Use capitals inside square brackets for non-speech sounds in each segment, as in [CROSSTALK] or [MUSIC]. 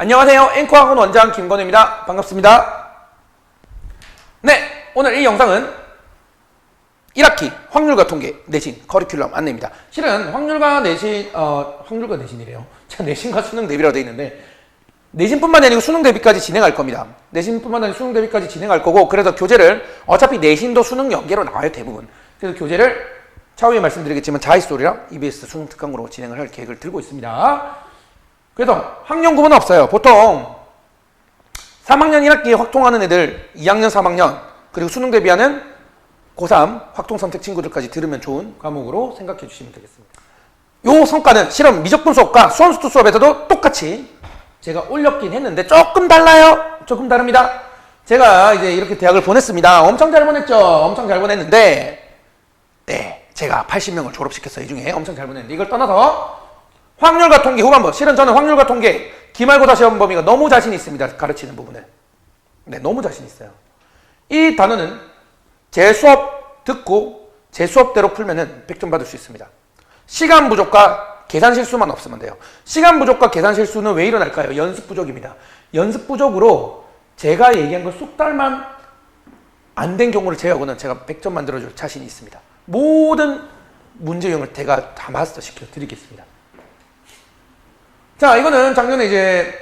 안녕하세요. 앵커학원 원장 김건우입니다. 반갑습니다. 네, 오늘 이 영상은 1학기 확률과 통계 내신 커리큘럼 안내입니다. 실은 확률과 내신, 어, 확률과 내신이래요. [LAUGHS] 자, 내신과 수능 대비라고 되어 있는데 내신뿐만 아니고 수능 대비까지 진행할 겁니다. 내신뿐만 아니고 수능 대비까지 진행할 거고 그래서 교재를 어차피 내신도 수능 연계로 나와요 대부분. 그래서 교재를 차후에 말씀드리겠지만 자이스토리랑 EBS 수능 특강으로 진행을 할 계획을 들고 있습니다. 그래서 학년 구분은 없어요. 보통 3학년 1학기에 확통하는 애들 2학년 3학년 그리고 수능 대비하는 고3 확통 선택 친구들까지 들으면 좋은 과목으로 생각해 주시면 되겠습니다. 요 성과는 실험 미적분 수업과 수원수투 수업에서도 똑같이 제가 올렸긴 했는데 조금 달라요. 조금 다릅니다. 제가 이제 이렇게 대학을 보냈습니다. 엄청 잘 보냈죠. 엄청 잘 보냈는데 네, 제가 80명을 졸업시켰어요. 이 중에 엄청 잘 보냈는데 이걸 떠나서 확률과 통계 후반부. 실은 저는 확률과 통계 기말고사 시험 범위가 너무 자신 있습니다. 가르치는 부분에. 네, 너무 자신 있어요. 이 단어는 제 수업 듣고 제 수업대로 풀면은 100점 받을 수 있습니다. 시간 부족과 계산 실수만 없으면 돼요. 시간 부족과 계산 실수는 왜 일어날까요? 연습 부족입니다. 연습 부족으로 제가 얘기한 걸 쏙달만 안 된 경우를 제외하고는 제가 100점 만들어줄 자신이 있습니다. 모든 문제 유형을 제가 다 마스터 시켜 드리겠습니다. 자, 이거는 작년에 이제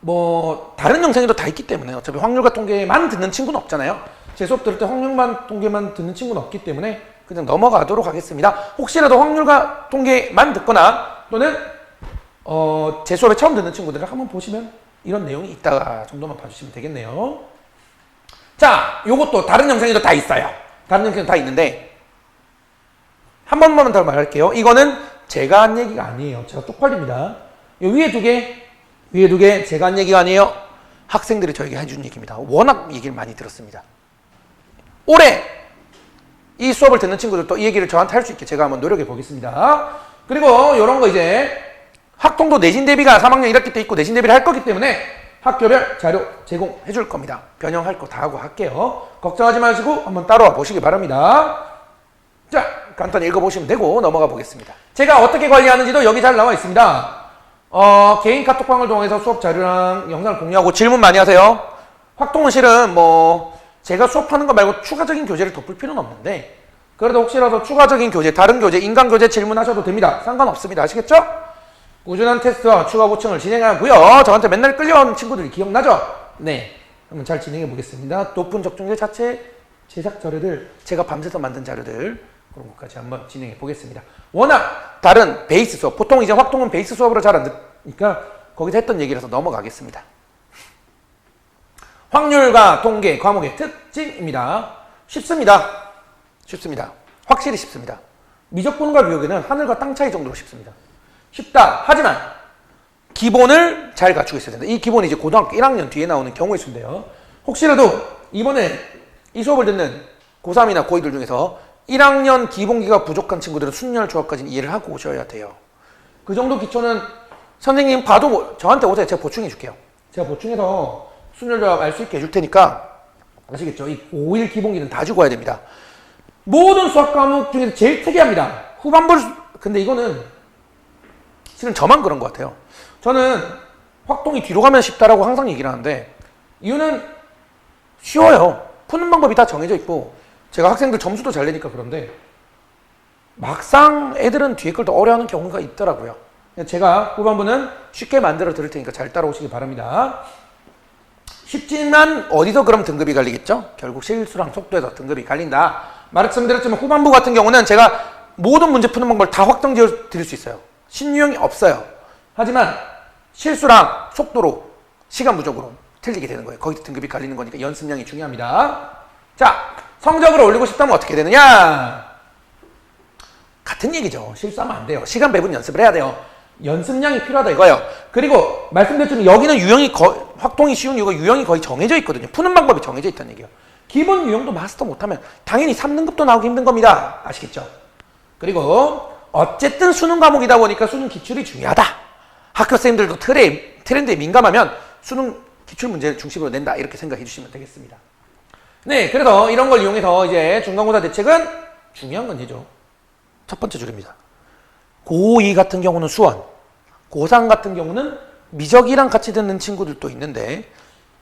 뭐 다른 영상에도 다 있기 때문에 어차피 확률과 통계만 듣는 친구는 없잖아요. 제 수업 들을 때 확률만 통계만 듣는 친구는 없기 때문에 그냥 넘어가도록 하겠습니다. 혹시라도 확률과 통계만 듣거나 또는 어, 제 수업에 처음 듣는 친구들을 한번 보시면 이런 내용이 있다 정도만 봐주시면 되겠네요. 자, 요것도 다른 영상에도 다 있어요. 다른 영상에도 다 있는데 한 번만 더 말할게요. 이거는 제가 한 얘기가 아니에요. 제가 쪽팔립니다. 요 위에 두 개, 위에 두 개 제가 한 얘기가 아니에요. 학생들이 저에게 해준 얘기입니다. 워낙 얘기를 많이 들었습니다. 올해 이 수업을 듣는 친구들도 이 얘기를 저한테 할 수 있게 제가 한번 노력해 보겠습니다. 그리고 이런 거 이제 학통도 내신 대비가 3학년 1학기 때 있고 내신 대비를 할 거기 때문에 학교별 자료 제공해 줄 겁니다. 변형할 거 다 하고 할게요. 걱정하지 마시고 한번 따라와 보시기 바랍니다. 자, 간단히 읽어보시면 되고 넘어가 보겠습니다. 제가 어떻게 관리하는지도 여기 잘 나와 있습니다. 어, 개인 카톡방을 통해서 수업 자료랑 영상을 공유하고 질문 많이 하세요. 확동은 실은 뭐 제가 수업하는 거 말고 추가적인 교재를 덮을 필요는 없는데 그래도 혹시라도 추가적인 교재, 다른 교재, 인강 교재 질문하셔도 됩니다. 상관없습니다. 아시겠죠? 꾸준한 테스트와 추가 보충을 진행하고요. 저한테 맨날 끌려온 친구들이 기억나죠? 네. 한번 잘 진행해 보겠습니다. 높은 적중률 자체 제작 자료들, 제가 밤새서 만든 자료들 그런 것까지 한번 진행해 보겠습니다. 워낙 다른 베이스 수업, 보통 이제 확동은 베이스 수업으로 잘 안 듣니까 거기서 했던 얘기라서 넘어가겠습니다. 확률과 통계 과목의 특징입니다. 쉽습니다. 쉽습니다. 확실히 쉽습니다. 미적분과 비교계는 하늘과 땅 차이 정도로 쉽습니다. 쉽다. 하지만 기본을 잘 갖추고 있어야 된다. 이 기본이 이제 고등학교 1학년 뒤에 나오는 경우의 수인데요. 혹시라도 이번에 이 수업을 듣는 고3이나 고2들 중에서 1학년 기본기가 부족한 친구들은 순열 조합까지는 이해를 하고 오셔야 돼요. 그 정도 기초는 선생님 봐도 뭐- 저한테 오세요. 제가 보충해 줄게요. 제가 보충해서 순열 조합 알 수 있게 해줄 테니까 아시겠죠? 이 5일 기본기는 다 와야 됩니다. 모든 수학 과목 중에서 제일 특이합니다. 후반부 근데 이거는 실은 저만 그런 것 같아요. 저는 확동이 뒤로 가면 쉽다라고 항상 얘기를 하는데 이유는 쉬워요. 푸는 방법이 다 정해져 있고 제가 학생들 점수도 잘 내니까 그런데 막상 애들은 뒤에 걸 더 어려워하는 경우가 있더라고요. 제가 후반부는 쉽게 만들어 드릴 테니까 잘 따라오시기 바랍니다. 쉽지만 어디서 그럼 등급이 갈리겠죠? 결국 실수랑 속도에서 등급이 갈린다. 말씀드렸지만 후반부 같은 경우는 제가 모든 문제 푸는 방법을 다 확정 지어 드릴 수 있어요. 신유형이 없어요. 하지만 실수랑 속도로 시간 부족으로 틀리게 되는 거예요. 거기서 등급이 갈리는 거니까 연습량이 중요합니다. 자, 성적을 올리고 싶다면 어떻게 되느냐? 같은 얘기죠. 실수하면 안 돼요. 시간 배분 연습을 해야 돼요. 연습량이 필요하다 이거예요. 그리고 말씀드렸지만 여기는 유형이 거, 확동이 쉬운 이유가 유형이 거의 정해져 있거든요. 푸는 방법이 정해져 있다는 얘기예요. 기본 유형도 마스터 못하면 당연히 3등급도 나오기 힘든 겁니다. 아시겠죠? 그리고 어쨌든 수능 과목이다 보니까 수능 기출이 중요하다. 학교 선생님들도 트레, 트렌드에 민감하면 수능 기출 문제를 중심으로 낸다. 이렇게 생각해 주시면 되겠습니다. 네, 그래서 이런 걸 이용해서 이제 중간고사 대책은 중요한 건 이죠. 첫 번째 줄입니다. 고2 같은 경우는 수원, 고3 같은 경우는 미적이랑 같이 듣는 친구들도 있는데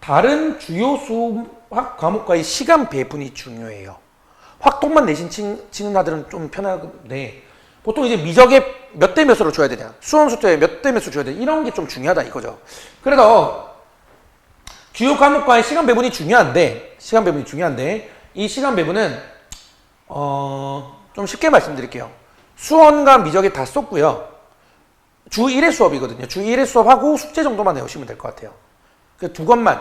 다른 주요 수학 과목과의 시간 배분이 중요해요. 확통만 내신 친, 치는 아들은 좀 편한데 보통 이제 미적에 몇 대 몇으로 줘야 되냐 수험 숫자에 몇대 몇으로 줘야 되냐 이런 게 좀 중요하다 이거죠. 그래서 주요 과목과의 시간 배분이 중요한데 시간 배분이 중요한데 이 시간 배분은 어, 좀 쉽게 말씀드릴게요. 수원과 미적에 다 쏟고요. 주 1회 수업이거든요. 주 1회 수업하고 숙제 정도만 외우시면 될 것 같아요. 그두 것만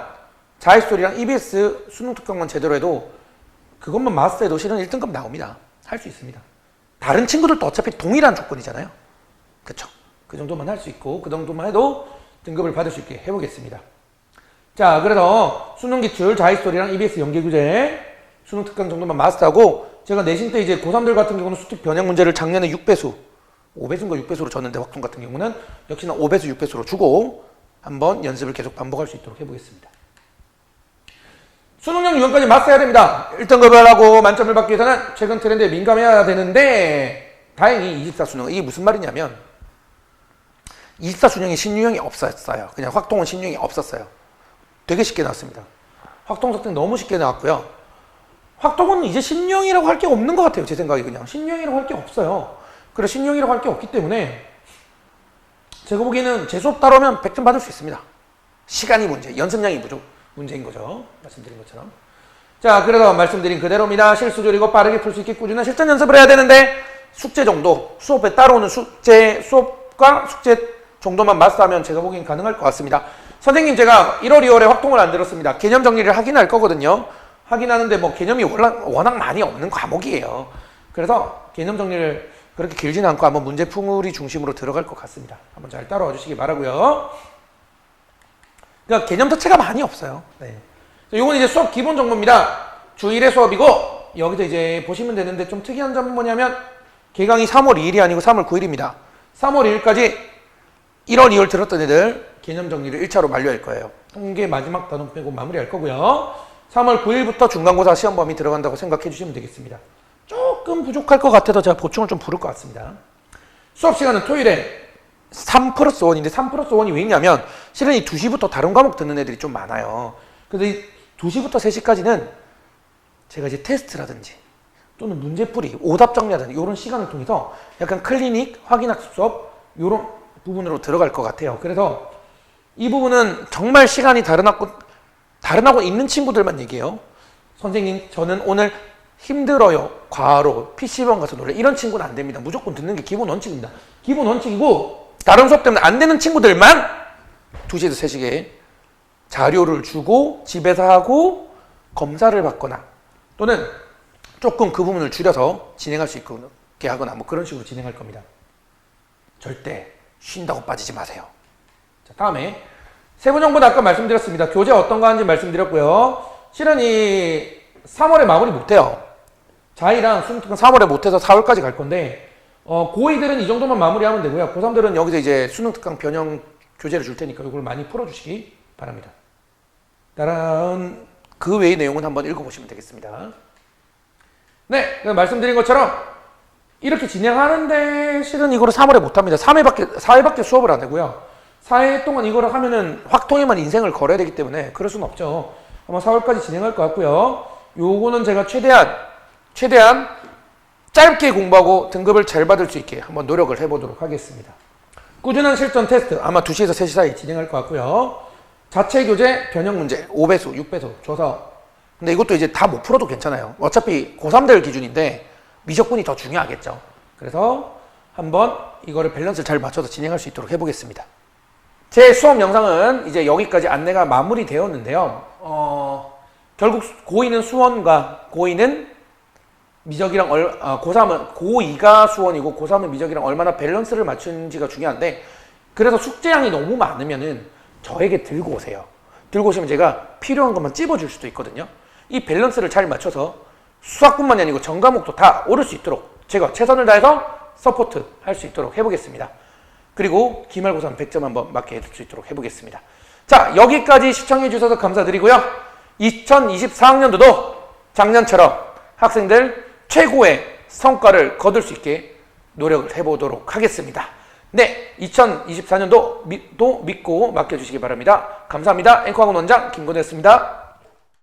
자의스토리랑 EBS 수능 특강만 제대로 해도 그것만 마스터해도 실은 1등급 나옵니다. 할 수 있습니다. 다른 친구들도 어차피 동일한 조건이잖아요. 그쵸? 그 정도만 할 수 있고 그 정도만 해도 등급을 받을 수 있게 해보겠습니다. 자, 그래서 수능 기출 자의스토리랑 EBS 연계규제 수능 특강 정도만 마스터하고 제가 내신 때 이제 고3들 같은 경우는 수특 변형 문제를 작년에 6배수 5배수인가 6배수로 줬는데 확통 같은 경우는 역시나 5배수 6배수로 주고 한번 연습을 계속 반복할 수 있도록 해보겠습니다. 수능용 유형까지 마스터해야 됩니다. 1등급을 하고 만점을 받기 위해서는 최근 트렌드에 민감해야 되는데 다행히 24 수능 이게 무슨 말이냐면 24 수능에 신유형이 없었어요. 그냥 확통은 신유형이 없었어요. 되게 쉽게 나왔습니다. 확통 석등 너무 쉽게 나왔고요. 확통은 이제 신유형이라고 할 게 없는 것 같아요. 제 생각에 그냥 신유형이라고 할 게 없어요. 그래 신유형이라고 할 게 없기 때문에 제가 보기에는 제 수업 따라오면 100점 받을 수 있습니다. 시간이 문제, 연습량이 부족 문제인 거죠. 말씀드린 것처럼. 자, 그래서 말씀드린 그대로입니다. 실수 줄이고 빠르게 풀 수 있게 꾸준한 실전 연습을 해야 되는데 숙제 정도, 수업에 따라오는 숙제, 수업과 숙제 정도만 마스터하면 제가 보기엔 가능할 것 같습니다. 선생님 제가 1월, 2월에 확통을 안 들었습니다. 개념 정리를 하긴 할 거거든요. 하긴 하는데 뭐 개념이 워낙, 많이 없는 과목이에요. 그래서 개념 정리를 그렇게 길지는 않고 한번 문제 풀이 중심으로 들어갈 것 같습니다. 한번 잘 따라와 주시기 바라고요. 그러니까 개념 자체가 많이 없어요. 네. 요건 이제 수업 기본 정보입니다. 주 1회 수업이고 여기서 이제 보시면 되는데 좀 특이한 점은 뭐냐면 개강이 3월 2일이 아니고 3월 9일입니다. 3월 2일까지 1월 2월 들었던 애들 개념 정리를 1차로 만료할 거예요. 통계 마지막 단원 빼고 마무리할 거고요. 3월 9일부터 중간고사 시험 범위 들어간다고 생각해 주시면 되겠습니다. 조금 부족할 것 같아서 제가 보충을 좀 부를 것 같습니다. 수업 시간은 토요일에 3 플러스 1인데 3 플러스 1이 왜냐면 실은 이 2시부터 다른 과목 듣는 애들이 좀 많아요. 그래서 이 2시부터 3시까지는 제가 이제 테스트라든지 또는 문제풀이, 오답 정리라든지 이런 시간을 통해서 약간 클리닉, 확인학습 수업 이런 부분으로 들어갈 것 같아요. 그래서 이 부분은 정말 시간이 다른 학교, 다른 학원 있는 친구들만 얘기해요. 선생님, 저는 오늘 힘들어요. 과로, PC방 가서 놀래. 이런 친구는 안 됩니다. 무조건 듣는 게 기본 원칙입니다. 기본 원칙이고, 다른 수업 때문에 안 되는 친구들만 2시에서 3시에 자료를 주고, 집에서 하고, 검사를 받거나, 또는 조금 그 부분을 줄여서 진행할 수 있게 하거나, 뭐 그런 식으로 진행할 겁니다. 절대 쉰다고 빠지지 마세요. 자, 다음에 세부 정보는 아까 말씀드렸습니다. 교재 어떤 거 하는지 말씀드렸고요. 실은 이 3월에 마무리 못해요. 자이랑 수능특강 3월에 못해서 4월까지 갈 건데 어, 고2들은 이 정도만 마무리하면 되고요. 고3들은 여기서 이제 수능특강 변형 교재를 줄 테니까 이걸 많이 풀어주시기 바랍니다. 다른 그 외의 내용은 한번 읽어보시면 되겠습니다. 네, 말씀드린 것처럼 이렇게 진행하는데 실은 이거를 3월에 못합니다. 3회밖에 4회밖에 수업을 안 하고요. 4회 동안 이거를 하면은 확통에만 인생을 걸어야 되기 때문에 그럴 수는 없죠. 아마 4월까지 진행할 것 같고요. 요거는 제가 최대한 최대한 짧게 공부하고 등급을 잘 받을 수 있게 한번 노력을 해보도록 하겠습니다. 꾸준한 실전 테스트 아마 2시에서 3시 사이 진행할 것 같고요. 자체 교재 변형 문제 5배수, 6배수 줘서 근데 이것도 이제 다 못 풀어도 괜찮아요. 어차피 고3들 기준인데 미적분이 더 중요하겠죠. 그래서 한번 이거를 밸런스를 잘 맞춰서 진행할 수 있도록 해보겠습니다. 제 수업 영상은 이제 여기까지 안내가 마무리되었는데요. 어, 결국 고2는 수원과 고2는 미적이랑 얼, 아, 고3은 고2가 수원이고 고3은 미적이랑 얼마나 밸런스를 맞추는지가 중요한데 그래서 숙제량이 너무 많으면은 저에게 들고 오세요. 들고 오시면 제가 필요한 것만 찝어줄 수도 있거든요. 이 밸런스를 잘 맞춰서 수학뿐만이 아니고 전 과목도 다 오를 수 있도록 제가 최선을 다해서 서포트 할 수 있도록 해보겠습니다. 그리고 기말고사 100점 한번 맞게 해줄 수 있도록 해보겠습니다. 자, 여기까지 시청해 주셔서 감사드리고요. 2024학년도도 작년처럼 학생들 최고의 성과를 거둘 수 있게 노력을 해보도록 하겠습니다. 네, 2024년도 도 믿고 맡겨주시기 바랍니다. 감사합니다. 앵커학원 원장 김건우였습니다.